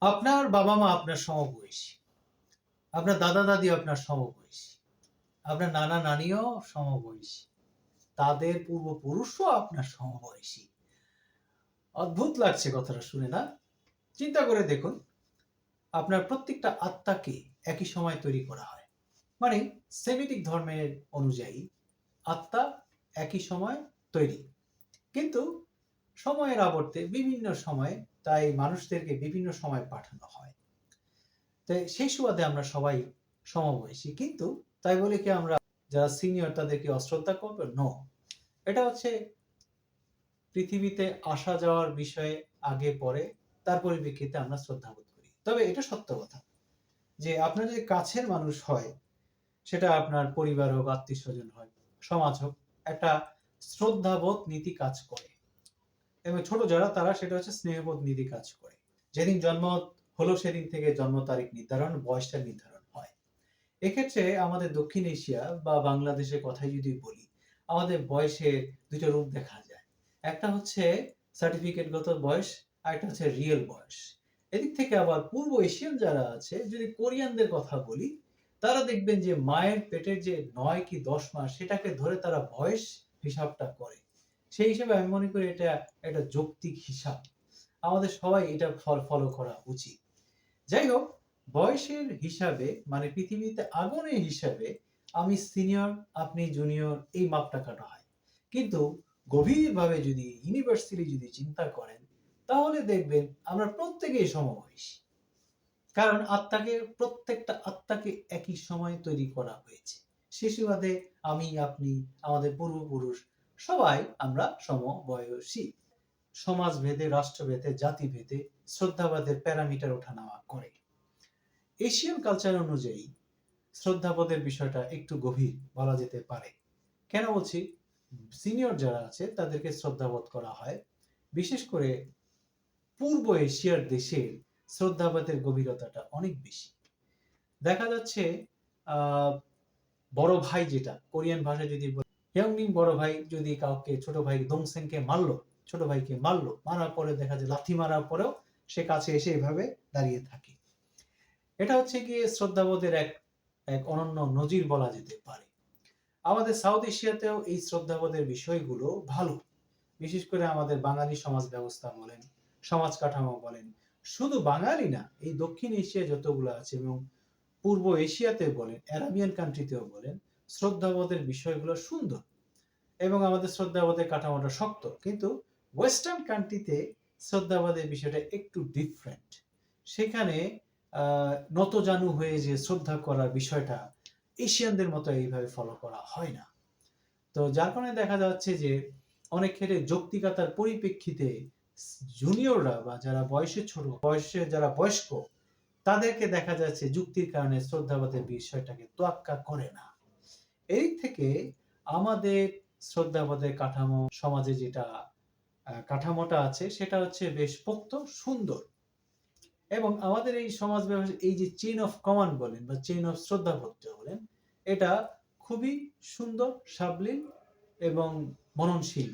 আপনার বাবা মা আপনার সমবয়সী। আপনার দাদা দাদি আপনার সমবয়সী। আপনার নানা নানিও সমবয়সী। তাদের পূর্বপুরুষও আপনার সমবয়সী। অদ্ভুত লাগছে কথাটা শুনে না? চিন্তা করে দেখুন, আপনার প্রত্যেকটা আত্মাকে একই সময় তৈরি করা হয়। মানে সেমিটিক ধর্মের অনুযায়ী আত্মা একই সময় তৈরি। কিন্তু সময়ের আবর্তে বিভিন্ন সময়ে তাই মানুষদেরকে বিভিন্ন সময় পাঠানো হয়। তাই সেই সুবাদে আমরা সবাই সমবয়সী। কিন্তু তাই বলে কি আমরা যারা সিনিয়র তাদেরকে অশ্রদ্ধা করব? নো এটা হচ্ছে পৃথিবীতে আসা যাওয়ার বিষয়ে আগে, পরে, তার পরিপ্রেক্ষিতে আমরা শ্রদ্ধাবোধ করি। তবে এটা সত্য কথা যে আপনার যদি কাছের মানুষ হয়, সেটা আপনার পরিবার হোক আত্মীয় স্বজন হয় সমাজ হোক, একটা শ্রদ্ধাবোধ নীতি কাজ করে। এবং ছোট যারা, তারা সেটা হচ্ছে স্নেহবোধ নীতি কাজ করে। যেদিন জন্ম হলো, সেদিন থেকে জন্ম তারিখ নির্ধারণ, বয়সটা নির্ধারণ হয়। এক্ষেত্রে আমাদের দক্ষিণ এশিয়া বা বাংলাদেশের কথাই যদি বলি, আমাদের বয়সের দুটো রূপ দেখা যায়। একটা হচ্ছে সার্টিফিকেটগত বয়স, আর একটা হচ্ছে রিয়েল বয়স। এদিক থেকে আবার পূর্ব এশিয়ান যারা আছে, যদি কোরিয়ানদের কথা বলি, তারা দেখবেন যে মায়ের পেটের যে নয় কি দশ মাস, সেটাকে ধরে তারা বয়স হিসাবটা করে। সেই হিসেবে আমি মনে করি এটা একটা যৌক্তিক হিসাব। আমাদের সবাই এটা ফলো করা উচিত। যাই হোক, বয়সের হিসাবে মানে পৃথিবীতে আগমনের হিসাবে, আমি সিনিয়র আপনি জুনিয়র এই মাপটা কাটা হয়। কিন্তু গভীরভাবে যদি ইউনিভার্সিটি যদি চিন্তা করেন, তাহলে দেখবেন আমরা প্রত্যেকেই সমবয়সী। কারণ আত্মাকে, প্রত্যেকটা আত্মাকে একই সময় তৈরি করা হয়েছে। সে সুবাদে আমি, আপনি, আমাদের পূর্বপুরুষ সবাই আমরা সমবয়সী। সমাজ ভেদে রাষ্ট্রভেদে, জাতিভেদে শ্রদ্ধাবাদের প্যারামিটার ওঠানামা করে। এশিয়ান কালচার অনুযায়ী শ্রদ্ধাবোধের বিষয়টা একটু গভীর বলা যেতে পারে। কেন বলছি? সিনিয়র যারা আছে, তাদেরকে শ্রদ্ধাবোধ করা হয়। বিশেষ করে পূর্ব এশিয়ার দেশের শ্রদ্ধাবাদের গভীরতাটা অনেক বেশি। দেখা যাচ্ছে বড় ভাই যেটা, কোরিয়ান ভাষায় যদি বলি, বড় ভাই যদি কাউকে ছোট ভাই দংসেনকে মারলো ছোট ভাইকে মারলো মারার পরে দেখা যায় লাথি মারার পরেও সে কাছে এসে এভাবে দাঁড়িয়ে থাকে। এটা হচ্ছে গিয়ে শ্রদ্ধাবোধের এক এক অনন্য নজির বলা যেতে পারে। আমাদের সাউথ এশিয়াতেও এই শ্রদ্ধাবোধের বিষয়গুলো ভালো। বিশেষ করে আমাদের বাঙালি সমাজ ব্যবস্থা বলেন সমাজ কাঠামো বলেন শুধু বাঙালি না এই দক্ষিণ এশিয়া যতগুলো আছে এবং পূর্ব এশিয়াতে বলেন অ্যারাবিয়ান কান্ট্রিতেও বলেন শ্রদ্ধাবোধের বিষয়গুলো সুন্দর এবং আমাদের শ্রদ্ধাবোধের কাঠামোটা শক্ত। কিন্তু ওয়েস্টার্ন কান্ট্রিতে শ্রদ্ধাবোধের বিষয়টা একটু ডিফারেন্ট সেখানে নতজানু হয়ে যে শ্রদ্ধা করার বিষয়টা এশিয়ানদের মতো এইভাবে ফলো করা হয় না। তো যার কারণে দেখা যাচ্ছে যে অনেক ক্ষেত্রে যৌক্তিকতার পরিপ্রেক্ষিতে জুনিয়ররা বা যারা বয়সে ছোট, বয়সে যারা বয়স্ক, তাদেরকে দেখা যাচ্ছে যুক্তির কারণে শ্রদ্ধাবাদের বিষয়টাকে তোয়াক্কা করে না। এই থেকে আমাদের শ্রদ্ধাবোধের কাঠামো সমাজে যেটা কাঠামোটা আছে, সেটা হচ্ছে বেশ পোক্ত, সুন্দর। এবং আমাদের এই সমাজ ব্যবস্থা এই যে চেইন অফ কমান্ড বলেন বা চেইন অফ শ্রদ্ধাবোধ বলেন, এটা খুবই সুন্দর, সাবলীল এবং মননশীল।